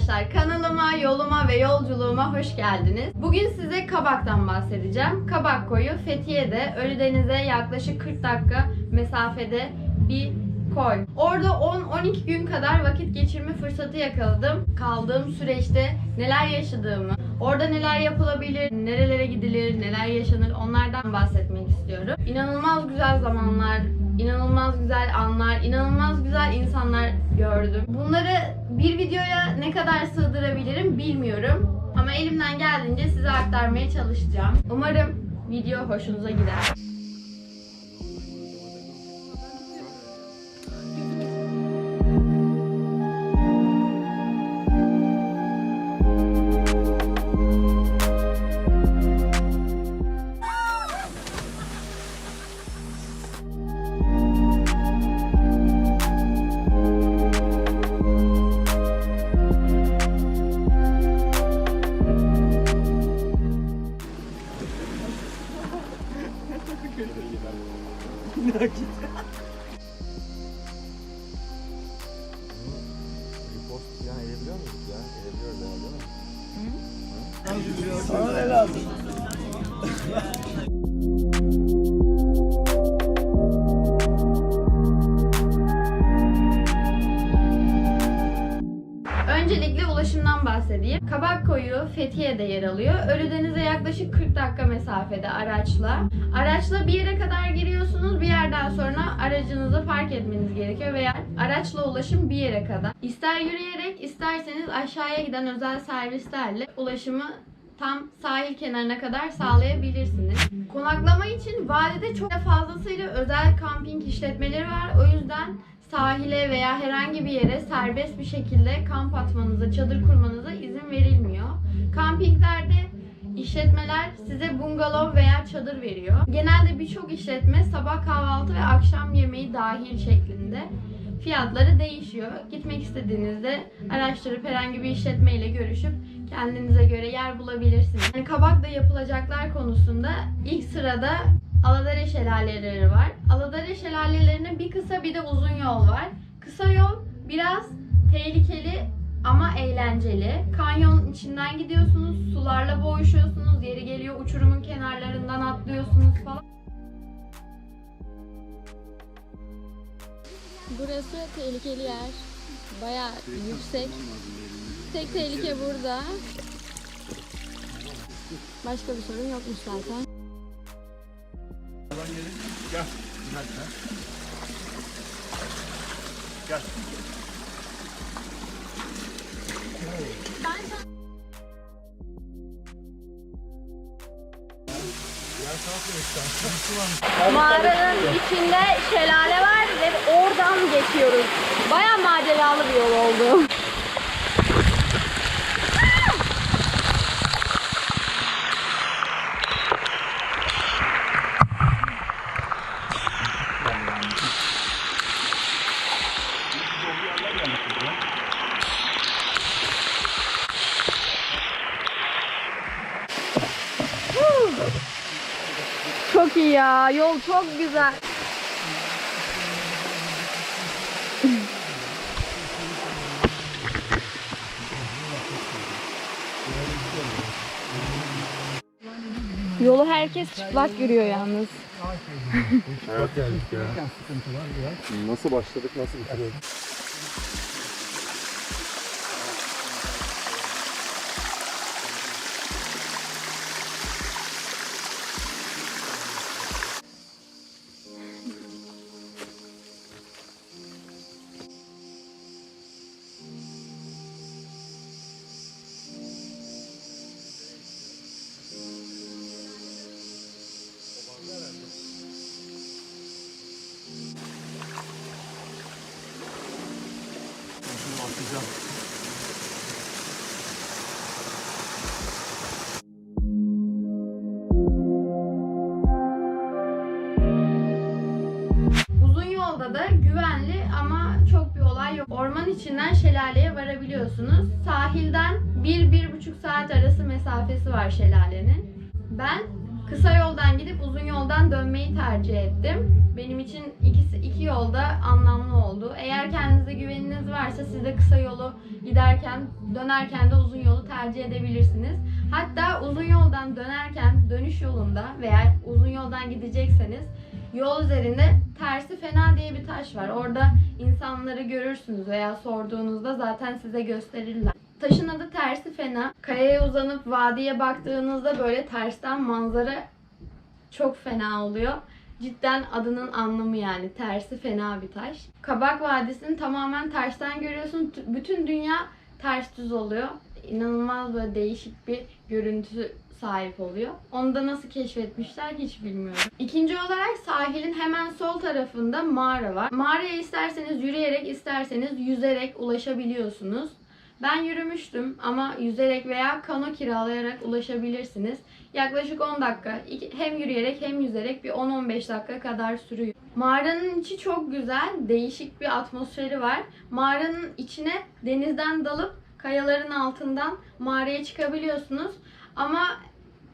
arkadaşlar. Kanalıma, yoluma ve yolculuğuma hoş geldiniz. Bugün size Kabak'tan bahsedeceğim. Kabak koyu Fethiye'de Ölüdeniz'e yaklaşık 40 dakika mesafede bir koy. Orada 10-12 gün kadar vakit geçirme fırsatı yakaladım. Kaldığım süreçte neler yaşadığımı, orada neler yapılabilir, nerelere gidilir, neler yaşanır onlardan bahsetmek istiyorum. İnanılmaz güzel zamanlar, inanılmaz güzel anlar, inanılmaz güzel insanlar gördüm. Bunları bir videoya ne kadar sığdırabilirim bilmiyorum. Ama elimden geldiğince size aktarmaya çalışacağım. Umarım video hoşunuza gider. Bir bahsedeyim. Kabak Koyu Fethiye'de yer alıyor. Ölüdeniz'e yaklaşık 40 dakika mesafede araçla. Araçla bir yere kadar giriyorsunuz. Bir yerden sonra aracınızı park etmeniz gerekiyor veya araçla ulaşım bir yere kadar. İster yürüyerek isterseniz aşağıya giden özel servislerle ulaşımı tam sahil kenarına kadar sağlayabilirsiniz. Konaklama için vadide çok fazlasıyla özel kamping işletmeleri var. O yüzden sahile veya herhangi bir yere serbest bir şekilde kamp atmanıza, çadır kurmanıza izin verilmiyor. Kampinglerde işletmeler size bungalov veya çadır veriyor. Genelde birçok işletme sabah kahvaltı ve akşam yemeği dahil şeklinde fiyatları değişiyor. Gitmek istediğinizde araştırıp herhangi bir işletmeyle görüşüp kendinize göre yer bulabilirsiniz. Yani kabakla yapılacaklar konusunda ilk sırada Aladere şelaleleri var. Aladere şelalelerine bir kısa bir de uzun yol var. Kısa yol biraz tehlikeli ama eğlenceli. Kanyon içinden gidiyorsunuz, sularla boğuşuyorsunuz, yeri geliyor uçurumun kenarlarından atlıyorsunuz falan. Burası tehlikeli yer. Baya yüksek. Tek tehlike burada. Başka bir sorun yokmuş zaten. Mağaranın içinde şelale var ve oradan geçiyoruz. Baya maceralı bir yol oldu. Çok iyi ya. Yol çok güzel. Yolu herkes çıplak yürüyor yalnız. Evet. Nasıl başladık, nasıl bitiriyoruz? Uzun yolda da güvenli ama çok bir olay yok. Orman içinden şelaleye varabiliyorsunuz. Sahilden 1-1,5 saat arası mesafesi var şelalenin. Ben Kısa yoldan gidip uzun yoldan dönmeyi tercih ettim. Benim için ikisi iki yolda anlamlı oldu. Eğer kendinize güveniniz varsa siz de kısa yolu giderken dönerken de uzun yolu tercih edebilirsiniz. Hatta uzun yoldan dönerken dönüş yolunda veya uzun yoldan gidecekseniz yol üzerinde tersi fena diye bir taş var. Orada insanları görürsünüz veya sorduğunuzda zaten size gösterirler. Taşın adı tersi fena. Kayaya uzanıp vadiye baktığınızda böyle tersten manzara çok fena oluyor. Cidden adının anlamı yani tersi fena bir taş. Kabak Vadisi'ni tamamen tersten görüyorsun. Bütün dünya ters düz oluyor. İnanılmaz böyle değişik bir görüntü sahip oluyor. Onu da nasıl keşfetmişler hiç bilmiyorum. İkinci olarak sahilin hemen sol tarafında mağara var. Mağaraya isterseniz yürüyerek isterseniz yüzerek ulaşabiliyorsunuz. Ben yürümüştüm ama yüzerek veya kano kiralayarak ulaşabilirsiniz. Yaklaşık 10 dakika hem yürüyerek hem yüzerek bir 10-15 dakika kadar sürüyor. Mağaranın içi çok güzel, değişik bir atmosferi var. Mağaranın içine denizden dalıp kayaların altından mağaraya çıkabiliyorsunuz. Ama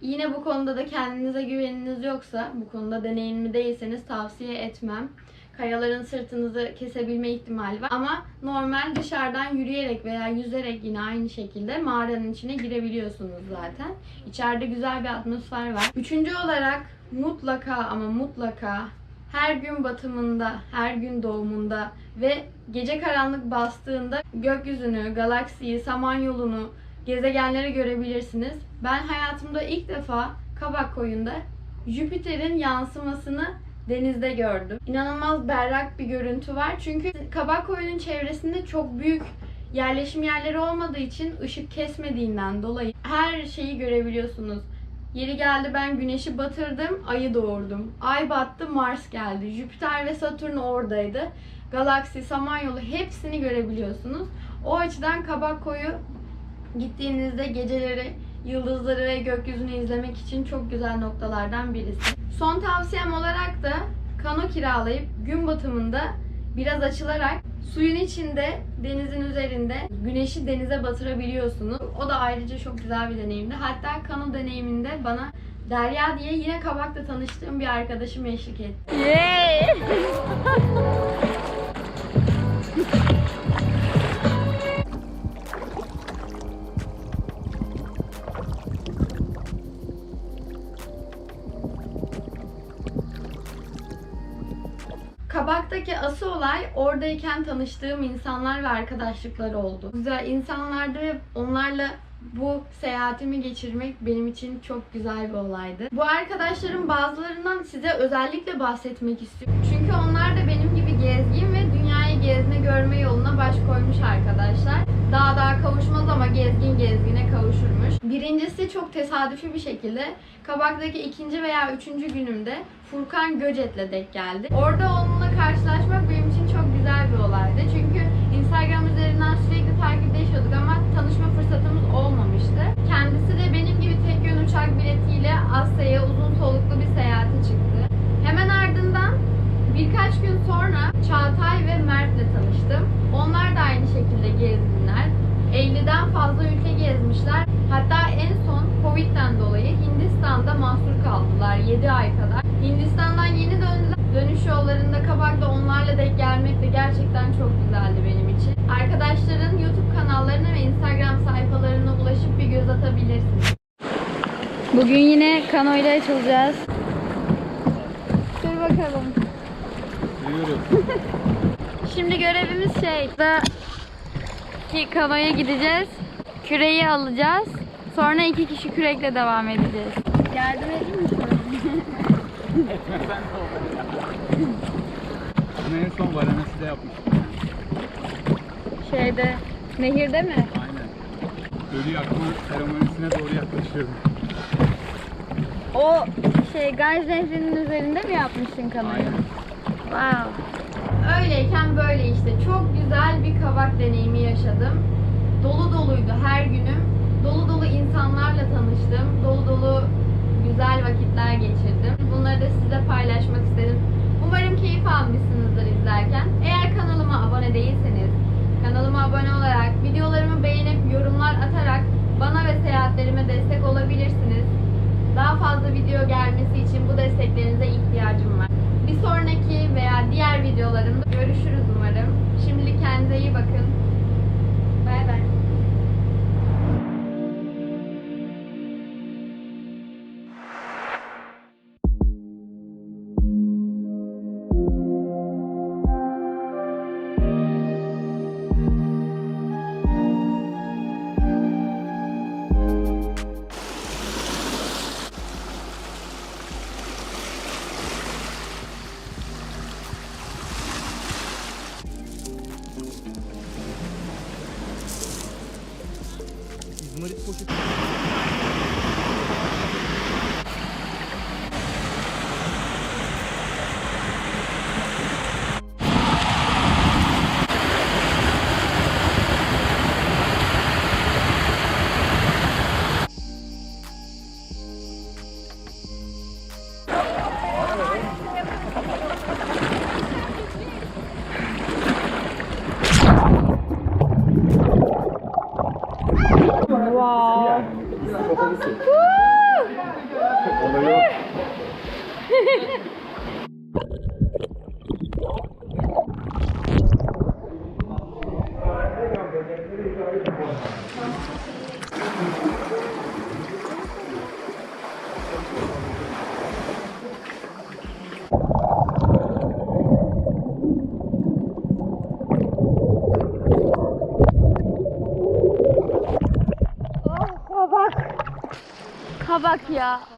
yine bu konuda da kendinize güveniniz yoksa, bu konuda deneyimli değilseniz tavsiye etmem. Kayaların sırtınızı kesebilme ihtimali var. Ama normal dışarıdan yürüyerek veya yüzerek yine aynı şekilde mağaranın içine girebiliyorsunuz zaten. İçeride güzel bir atmosfer var. Üçüncü olarak mutlaka ama mutlaka her gün batımında, her gün doğumunda ve gece karanlık bastığında gökyüzünü, galaksiyi, samanyolunu, gezegenleri görebilirsiniz. Ben hayatımda ilk defa Kabak Koyu'nda Jüpiter'in yansımasını denizde gördüm. İnanılmaz berrak bir görüntü var. Çünkü Kabak Koyu'nun çevresinde çok büyük yerleşim yerleri olmadığı için ışık kesmediğinden dolayı her şeyi görebiliyorsunuz. Yeri geldi ben güneşi batırdım, ayı doğurdum. Ay battı, Mars geldi. Jüpiter ve Satürn oradaydı. Galaksi, Samanyolu hepsini görebiliyorsunuz. O açıdan Kabak Koyu gittiğinizde geceleri, yıldızları ve gökyüzünü izlemek için çok güzel noktalardan birisi. Son tavsiyem olarak da kano kiralayıp gün batımında biraz açılarak suyun içinde, denizin üzerinde güneşi denize batırabiliyorsunuz. O da ayrıca çok güzel bir deneyimdi. Hatta kano deneyiminde bana Derya diye yine Kabak'ta tanıştığım bir arkadaşım eşlik etti. Yay! Kabak'taki asıl olay oradayken tanıştığım insanlar ve arkadaşlıklar oldu. Güzel insanlardı ve onlarla bu seyahatimi geçirmek benim için çok güzel bir olaydı. Bu arkadaşlarım bazılarından size özellikle bahsetmek istiyorum. Çünkü onlar da benim gibi gezgin ve dünyayı gezme görme yoluna baş koymuş arkadaşlar. Daha daha kavuşmaz ama gezgin gezgine kavuşurmuş. Birincisi çok tesadüfi bir şekilde Kabak'taki ikinci veya üçüncü günümde Furkan Göcet'le denk geldi. Orada onunla karşılaşmak benim için çok güzel bir olaydı. Çünkü Instagram üzerinden sürekli takipleşiyorduk ama tanışma fırsatımız olmamıştı. Kendisi de benim gibi tek yön uçak biletiyle Asya'ya uzun soluklu bir seyahate çıktı. Hemen ardından birkaç gün sonra Çağatay ve Mert'le tanıştım. Onlar da aynı şekilde gezginler. 50'den fazla ülke gezmişler. Hatta en son Covid'den dolayı Hindistan'da mahsur kaldılar 7 ay kadar. Hindistan'dan yeni döndüler. Dönüş yollarında Kabak'ta onlarla denk gelmek de gerçekten çok güzeldi benim için. Arkadaşların YouTube kanallarına ve Instagram sayfalarına ulaşıp bir göz atabilirsiniz. Bugün yine kanoyla açılacağız. Dur bakalım. Duyuyorum. Şimdi görevimiz şey, da ki kanoya gideceğiz. Küreyi alacağız. Sonra iki kişi kürekle devam edeceğiz. Yardım edeyim mi Bunu en son Varanasi'de yapmıştım. Şeyde, nehirde mi? Aynen. Ölü yakma seremonisine doğru yaklaşıyorum. O şey Ganj Nehri'nin üzerinde mi yapmıştın kanoyu? Aynen. Wow. Öyleyken böyle işte çok güzel bir kabak deneyimi yaşadım. Dolu doluydu her günüm. Dolu dolu insanlarla tanıştım. Dolu dolu güzel vakitler geçirdim. Bunları da size paylaşmak istedim. Umarım keyif almışsınızdır izlerken. Eğer kanalıma abone değilseniz, kanalıma abone olarak, videolarımı beğenip yorumlar atarak bana ve seyahatlerime destek olabilirsiniz. Daha fazla video gelmesi için bu desteklerinize ihtiyacım var. Bir sonraki veya diğer videolarımda görüşürüz umarım. Şimdilik kendinize iyi bakın. Wow. Woo! 야.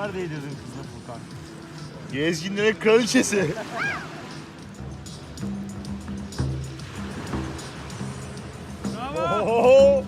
Onlar değdirdin kızı Furkan. Gezginlerin kraliçesi. Bravo. Oho.